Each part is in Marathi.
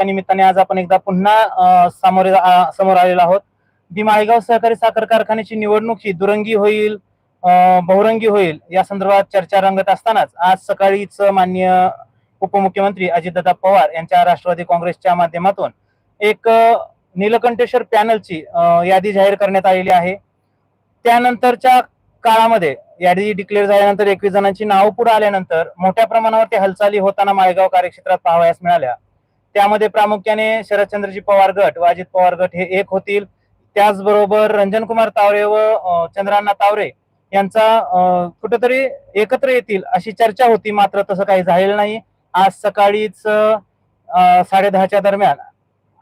त्या निमित्ताने आज आपण एकदा पुन्हा सामोरे समोर आलेलो आहोत. दी माळेगाव सहकारी साखर कारखान्याची निवडणूक ही दुरंगी होईल बहुरंगी होईल या संदर्भात चर्चा रंगत असतानाच आज सकाळीच मान्य उपमुख्यमंत्री अजितदादा पवार यांच्या राष्ट्रवादी काँग्रेसच्या माध्यमातून एक नीलकंठेश्वर पॅनलची यादी जाहीर करण्यात आलेली आहे. त्यानंतरच्या काळामध्ये यादी डिक्लेअर झाल्यानंतर एकवीस जणांची नावं पुढे आल्यानंतर मोठ्या प्रमाणावरती हालचाली होताना माळेगाव कार्यक्षेत्रात पाहावयास मिळाल्या. त्यामध्ये प्रामुख्याने शरदचंद्रजी पवार गट व अजित पवार गट हे एक होतील. त्याचबरोबर रंजन कुमार तावरे व चंद्रांना तावरे यांचा कुठेतरी एकत्र येतील अशी चर्चा होती मात्र तसं काही झालेलं नाही. आज सकाळीच अ, साडेदहाच्या दरम्यान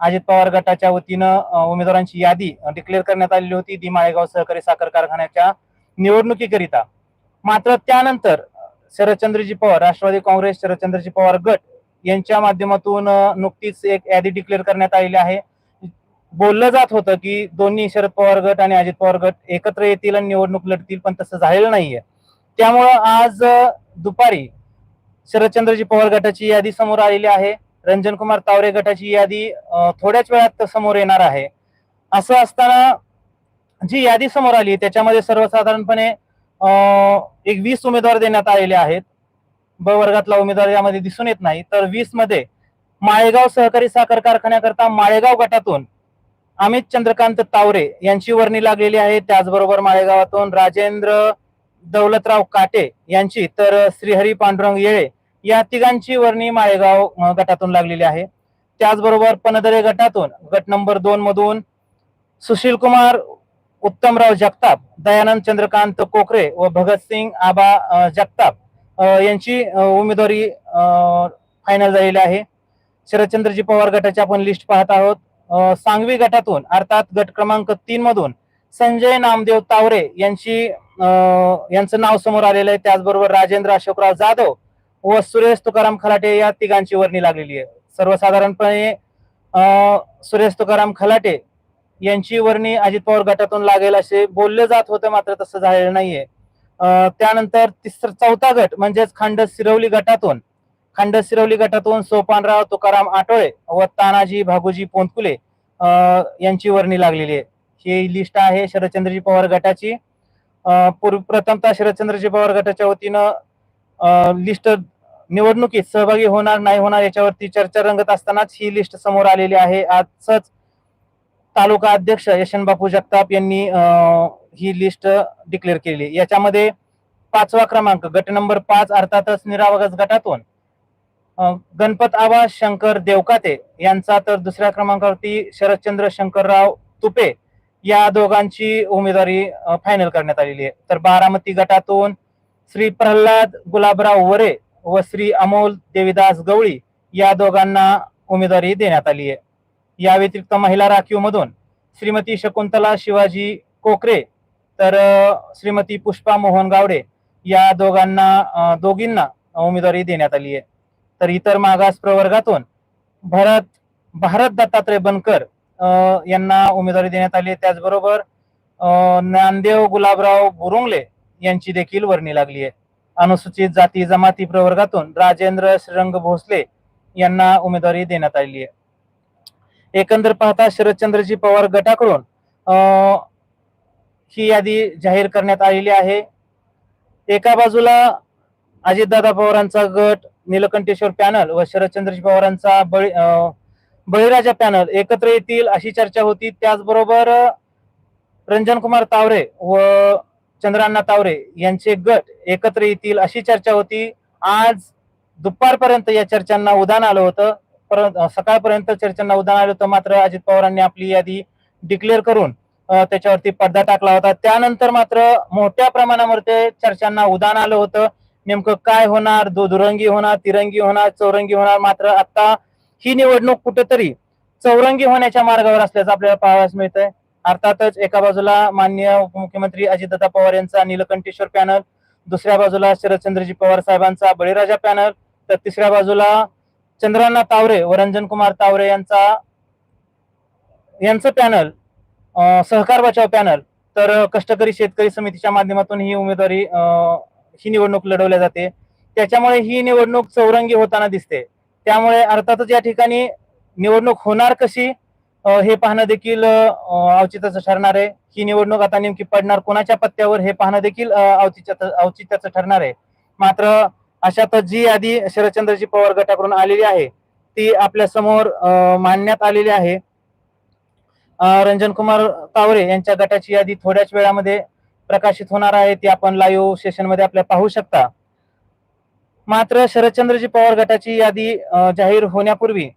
अजित पवार गटाच्या वतीनं उमेदवारांची यादी डिक्लेअर करण्यात आलेली होती दी माळेगाव सहकारी साखर कारखान्याच्या निवडणुकीकरिता. मात्र त्यानंतर शरदचंद्रजी पवार राष्ट्रवादी काँग्रेस शरदचंद्रजी पवार गट यांच्या माध्यमातून नुकतीच एक यादी डिक्लेअर करण्यात आलेली आहे. बोललं जात होतं की दोन्ही शरद पवार गट आणि अजित पवार गट एकत्र येतील आणि निवडणूक लढतील पण तसं झालेलं नाहीये. त्यामुळं आज दुपारी शरदचंद्रजी पवार गटाची यादी समोर आलेली आहे. रंजन कुमार तावरे गटाची यादी थोड्याच वेळात समोर येणार आहे. असं असताना जी यादी समोर आली त्याच्यामध्ये सर्वसाधारणपणे एक वीस उमेदवार देण्यात आलेले आहेत. ब वर्गातला उमेदवार यामध्ये दिसून येत नाही. तर वीसमध्ये माळेगाव सहकारी साखर कारखान्याकरता माळेगाव गटातून अमित चंद्रकांत तावरे यांची वर्णी लागलेली आहे. त्याचबरोबर माळेगावातून राजेंद्र दौलतराव काटे यांची तर श्रीहरी पांडुरंग येळे या तिघांची वर्णी माळेगाव गटातून लागलेली आहे. त्याचबरोबर पनदरे गटातून गट नंबर दोन मधून सुशील कुमार उत्तमराव जगताप दयानंद चंद्रकांत कोकरे व भगतसिंग आबा जगताप यांची उमेदवारी फायनल झालेली आहे. शरदचंद्रजी पवार गटाची आपण लिस्ट पाहत आहोत. सांगवी गटातून अर्थात गट क्रमांक तीन मधून संजय नामदेव तावरे यांची यांचं नाव समोर आलेलं आहे. त्याचबरोबर राजेंद्र अशोकराव जाधव व सुरेश तुकाराम खलाटे या तिघांची वर्णी लागलेली आहे. सर्वसाधारणपणे सुरेश तुकाराम खलाटे यांची वर्णी अजित पवार गटातून लागेल असे बोलले जात होते मात्र तसं झालेलं नाहीये. त्यानंतर तिसरा चौथा गट म्हणजेच खांड सिरवली गटातून खंड सिरवली गटातून सोपानराव तुकाराम आटोळे व तानाजी भागोजी पोंतकुले यांची वर्णी लागलेली आहे. ही लिस्ट आहे शरदचंद्रजी पवार गटाची. पूर्व प्रथमतः शरदचंद्रजी पवार गटाच्या वतीनं लिस्ट निवडणुकीत सहभागी होणार नाही होणार याच्यावरती चर्चा रंगत असतानाच ही लिस्ट समोर आलेली आहे. आजच तालुका अध्यक्ष यशन बापू जगताप यांनी ही लिस्ट डिक्लेअर केली. याच्यामध्ये पाचवा क्रमांक गट नंबर पाच अर्थातच निरावगस गटातून गणपत आबा शंकर देवकाते यांचा तर दुसऱ्या क्रमांकावरती शरदचंद्र शंकरराव तुपे या दोघांची उमेदवारी फायनल करण्यात आलेली आहे. तर बारामती गटातून श्री प्रल्हाद गुलाबराव वरे व श्री अमोल देवीदास गवळी या दोघांना उमेदवारी देण्यात आली आहे. या व्यतिरिक्त महिला राखीव मधून श्रीमती शकुंतला शिवाजी कोकरे तर श्रीमती पुष्पा मोहन गावडे या दोघांना दोघींना उमेदवारी देण्यात आली आहे. तर इतर मागास प्रवर्गातून भरत भारत दत्तात्रय बनकर यांना उमेदवारी देण्यात आली आहे. त्याचबरोबर ज्ञानदेव गुलाबराव बुरुंगले यांची देखील वर्णी लागली आहे. अनुसूचित जाती जमाती प्रवर्गातून राजेंद्र श्रीरंग भोसले यांना उमेदवारी देण्यात आली आहे. एकंदर पाहता शरदचंद्रजी पवार गटाकडून ही यादी जाहीर करण्यात आलेली आहे. एका बाजूला अजितदादा पवारांचा गट नीलकंठेश्वर पॅनल व शरदचंद्रजी पवारांचा बळी बळीराजा पॅनल एकत्र येतील अशी चर्चा होती. त्याचबरोबर रंजन कुमार तावरे व चंद्रांना तावरे यांचे गट एकत्र येतील अशी चर्चा होती. आज दुपारपर्यंत या चर्चांना उदान आलं होतं. सकाळपर्यंत चर्चांना उदाहरण आलं होतं मात्र अजित पवारांनी आपली यादी डिक्लेअर करून त्याच्यावरती पडदा टाकला होता. त्यानंतर मात्र मोठ्या प्रमाणामध्ये चर्चांना उदाहरण आलं होतं. नेमकं काय होणार? दुरंगी होणार तिरंगी होणार चौरंगी होणार? मात्र आता ही निवडणूक कुठेतरी चौरंगी होण्याच्या मार्गावर असल्याचं आपल्याला पाहावयास मिळतंय. अर्थातच एका बाजूला मान्य उपमुख्यमंत्री अजितदादा पवार यांचा नीलकंठेश्वर पॅनल दुसऱ्या बाजूला शरदचंद्रजी पवार साहेबांचा बळीराजा पॅनल तर तिसऱ्या बाजूला चंद्रांना तावरे व रंजन कुमार तावरे यांचा यांचं पॅनल सहकार बचाव पॅनल तर कष्टकरी शेतकरी समितीच्या माध्यमातून ही उमेदवारी ही निवडणूक लढवल्या जाते. त्याच्यामुळे ही निवडणूक चौरंगी होताना दिसते. त्यामुळे अर्थातच या ठिकाणी निवडणूक होणार कशी हे पाहणं देखील औचित्याचं ठरणार आहे. ही निवडणूक आता नेमकी पडणार कोणाच्या पत्त्यावर हे पाहणं देखील औचित्याचं औचित्याचं ठरणार आहे. मात्र अशातच जी यादी शरदचंद्रजी पवार गटाकडून आलेली आहे ती आपल्यासमोर मांडण्यात आलेली आहे. रंजन कुमार तावरे यांच्या गटाची यादी थोड्याच वेळामध्ये प्रकाशित होणार आहे ती आपण लाईव्ह सेशनमध्ये आपल्या पाहू शकता. मात्र शरदचंद्रजी पवार गटाची यादी जाहीर होण्यापूर्वी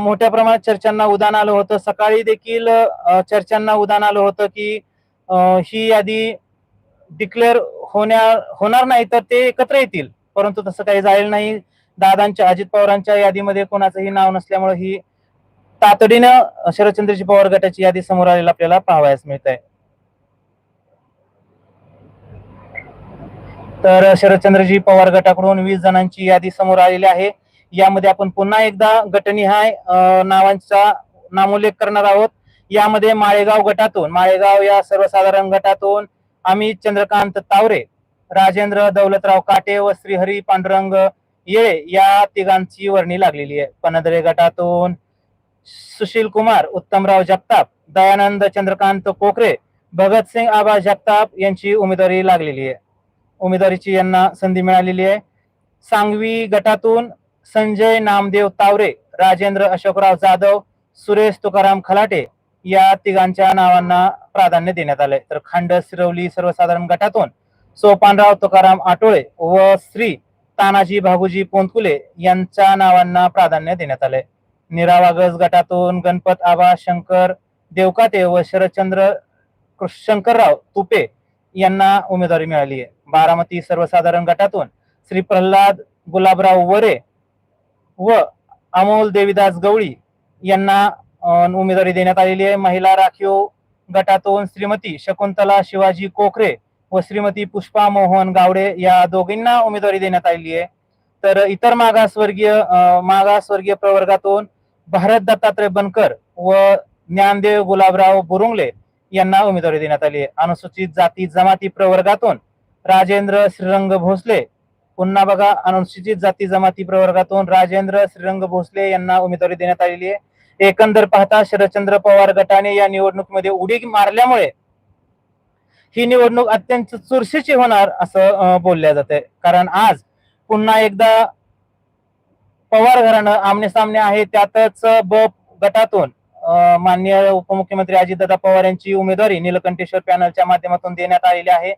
मोठ्या प्रमाणात चर्चांना उदान आलं होतं. सकाळी देखील चर्चांना उदान आलं होतं की ही यादी डिक्लेअर होण्या होणार नाही तर ते एकत्र येतील. परंतु तसं काही झालेलं नाही. दादांच्या अजित पवारांच्या यादीमध्ये कोणाचंही नाव नसल्यामुळे ही तातडीनं शरदचंद्रजी पवार गटाची यादी समोर आलेली आपल्याला पाहावयास मिळत आहे तर शरदचंद्रजी पवार गटाकडून वीस जणांची यादी समोर आलेली आहे. यामध्ये आपण पुन्हा एकदा गटनिहाय नावांचा नामोल्लेख करणार आहोत. यामध्ये माळेगाव गटातून माळेगाव या सर्वसाधारण गटातून आम्ही चंद्रकांत तावरे राजेंद्र दौलतराव काटे व श्रीहरी पांडुरंग येळे या तिघांची वर्णी लागलेली आहे. पनदरे गटातून सुशील कुमार उत्तमराव जगताप दयानंद चंद्रकांत कोकरे भगतसिंग आबा जगताप यांची उमेदवारी लागलेली आहे. उमेदवारीची यांना संधी मिळालेली आहे. सांगवी गटातून संजय नामदेव तावरे राजेंद्र अशोकराव जाधव सुरेश तुकाराम खलाटे या तिघांच्या नावांना प्राधान्य देण्यात आलंय. तर खांड सिरवली सर्वसाधारण गटातून सोपानराव तुकाराम आटोळे व श्री तानाजी भागुजी पोंतकुले यांच्या नावांना प्राधान्य देण्यात आलंय निरावागज गटातून गणपत आबा शंकर देवकाते व शरदचंद्र शंकरराव तुपे यांना उमेदवारी मिळाली आहे. बारामती सर्वसाधारण गटातून श्री प्रल्हाद गुलाबराव वरे व अमोल देवीदास गवळी यांना उमेदवारी देण्यात आलेली आहे. महिला राखीव गटातून श्रीमती शकुंतला शिवाजी कोकरे व श्रीमती पुष्पा मोहन गावडे या दोघींना उमेदवारी देण्यात आलेली आहे. तर इतर मागासवर्गीय मागासवर्गीय प्रवर्गातून भारत दत्तात्रय बनकर व ज्ञानदेव गुलाबराव बुरुंगले यांना उमेदवारी देण्यात आली आहे. अनुसूचित जाती जमाती प्रवर्गातून राजेंद्र श्रीरंग भोसले पुन्हा बघा अनुसूचित जाती जमाती प्रवर्गातून राजेंद्र श्रीरंग भोसले यांना उमेदवारी देण्यात आलेली आहे. एकंदर पाहता शरदचंद्र पवार गटाने या निवडणुकीमध्ये उडी मारल्यामुळे ही निवडणूक अत्यंत चुरशीची होणार असं अं, बोलल्या जाते. कारण आज पुन्हा एकदा पवार घराणं आमने सामने आहे. त्यातच ब गटातून माननीय उपमुख्यमंत्री अजितदादा पवार यांची उमेदवारी नीलकंठेश्वर पॅनलच्या माध्यमातून देण्यात आलेली आहे.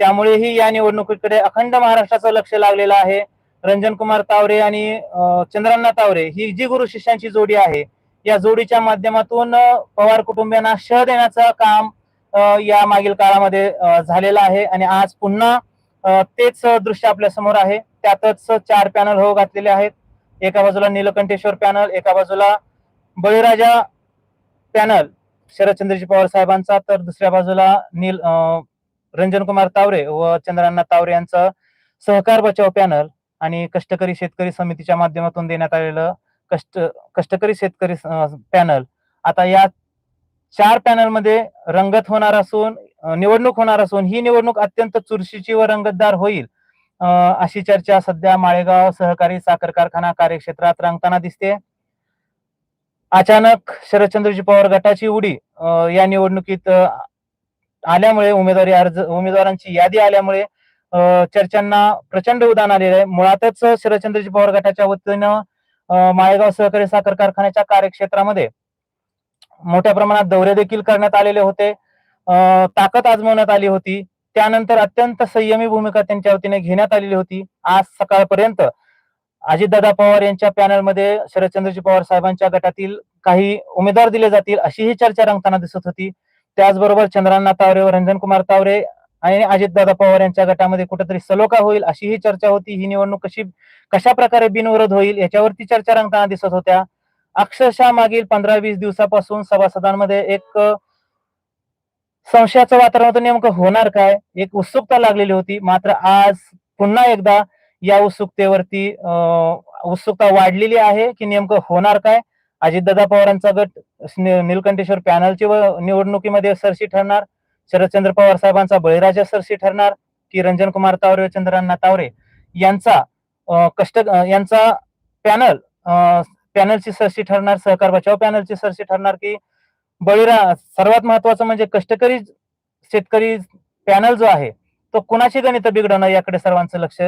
त्यामुळेही या निवडणुकीकडे अखंड महाराष्ट्राचं लक्ष लागलेलं आहे. रंजन कुमार तावरे आणि चंद्रन्ना चंद्रांना तावरे ही जी गुरु शिष्यांची जोडी आहे या जोडीच्या माध्यमातून पवार कुटुंबियांना शह देण्याचं काम या मागील काळामध्ये झालेला आहे आणि आज पुन्हा तेच दृश्य आपल्यासमोर आहे. त्यातच चार पॅनल हो घातलेले आहेत. एका बाजूला नीलकंठेश्वर पॅनल एका बाजूला बळीराजा पॅनल शरदचंद्रजी पवार साहेबांचा तर दुसऱ्या बाजूला नील रंजन कुमार तावरे व चंद्रांना तावरे यांचं सहकार बचाव पॅनल आणि कष्टकरी शेतकरी समितीच्या माध्यमातून देण्यात आलेलं कष्ट कष्टकरी शेतकरी पॅनल. आता या चार पॅनलमध्ये रंगत होणार असून निवडणूक होणार असून ही निवडणूक अत्यंत चुरशीची व रंगतदार होईल अं, अशी चर्चा सध्या माळेगाव सहकारी साखर कारखाना कार्यक्षेत्रात रंगताना दिसते. अचानक शरदचंद्रजी पवार गटाची उडी अं, या निवडणुकीत आल्यामुळे उमेदवारी अर्ज उमेदवारांची यादी आल्यामुळे अं, चर्चांना प्रचंड उदान आलेलं आहे. मुळातच शरदचंद्रजी पवार गटाच्या वतीनं माळेगाव सहकारी साखर कारखान्याच्या कार्यक्षेत्रामध्ये मोठ्या प्रमाणात दौरे देखील करण्यात आलेले होते. अं, ताकद आजमावण्यात आली होती. त्यानंतर अत्यंत संयमी भूमिका त्यांच्या वतीने घेण्यात आलेली होती. आज सकाळपर्यंत अजितदादा पवार यांच्या पॅनलमध्ये शरदचंद्रजी पवार साहेबांच्या गटातील काही उमेदवार दिले जातील अशी ही चर्चा रंगताना दिसत होती. त्याचबरोबर चंद्रांना तावरे व रंजन कुमार तावरे आणि अजितदादा पवार यांच्या गटामध्ये कुठेतरी सलोखा होईल अशी ही चर्चा होती. ही निवडणूक कशी कशा प्रकारे बिनविरोध होईल याच्यावरती चर्चा रंगताना दिसत होत्या. अक्षरशः मागील पंधरा वीस दिवसापासून सभासदांमध्ये एक संशयाचं वातावरण होतं. नेमकं होणार काय? एक उत्सुकता लागलेली होती. मात्र आज पुन्हा एकदा या उत्सुकतेवरती उत्सुकता वाढलेली आहे की नेमकं होणार काय? अजितदादा पवारांचा गट नीलकंठेश्वर निलकंठेश्वर पॅनलची निवडणुकीमध्ये सरशी ठरणार. शरदचंद्र पवार साहेबांचा बळीराजा सरशी ठरणार. की रंजन कुमार तावरे व चंद्रांना तावरे यांचा कष्ट यांचा पॅनल पॅनलची सरशी ठरणार सहकार बचाव पॅनलची सरशी ठरणार की बळीरा सर्वात महत्वाचं म्हणजे कष्टकरी शेतकरी पॅनल जो आहे तो कुणाची गणित बिघडणं याकडे सर्वांचं लक्ष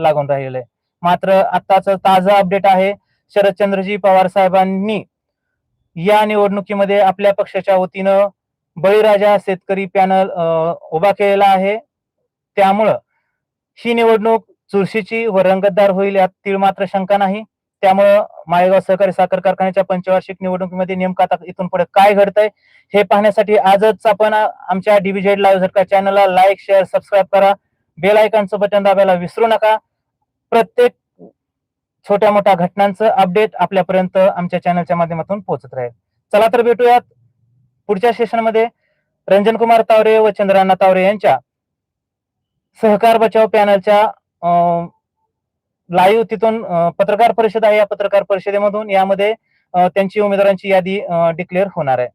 लागून राहिलेलं आहे. मात्र आताच ताजा अपडेट आहे शरदचंद्रजी पवार साहेबांनी या निवडणुकीमध्ये आपल्या पक्षाच्या वतीनं बळीराजा शेतकरी पॅनल उभा केलेला आहे. त्यामुळं ही निवडणूक चुरशीची व रंगतदार होईल यात तीळ मात्र शंका नाही. त्यामुळं माळेगाव सहकारी साखर कारखान्याच्या पंचवार्षिक निवडणुकीमध्ये नेमकं आता इथून पुढे काय घडतंय हे पाहण्यासाठी आजच आपण आमच्या डीबीजेड लाईव्ह झटका चॅनलला लाईक शेअर सबस्क्राईब करा. बेल आयकॉनचं बटन दाबायला विसरू नका. प्रत्येक छोट्या मोठ्या घटनांचं अपडेट आपल्यापर्यंत आमच्या चॅनलच्या माध्यमातून पोहोचत राहील. चला तर भेटूयात पुढच्या सेशनमध्ये रंजन कुमार तावरे व चंद्रांना तावरे यांच्या सहकार बचाव पॅनलच्या लाईव्ह तिथून पत्रकार परिषद आहे या पत्रकार परिषदेमधून. यामध्ये त्यांची उमेदवारांची यादी डिक्लेअर होणार आहे.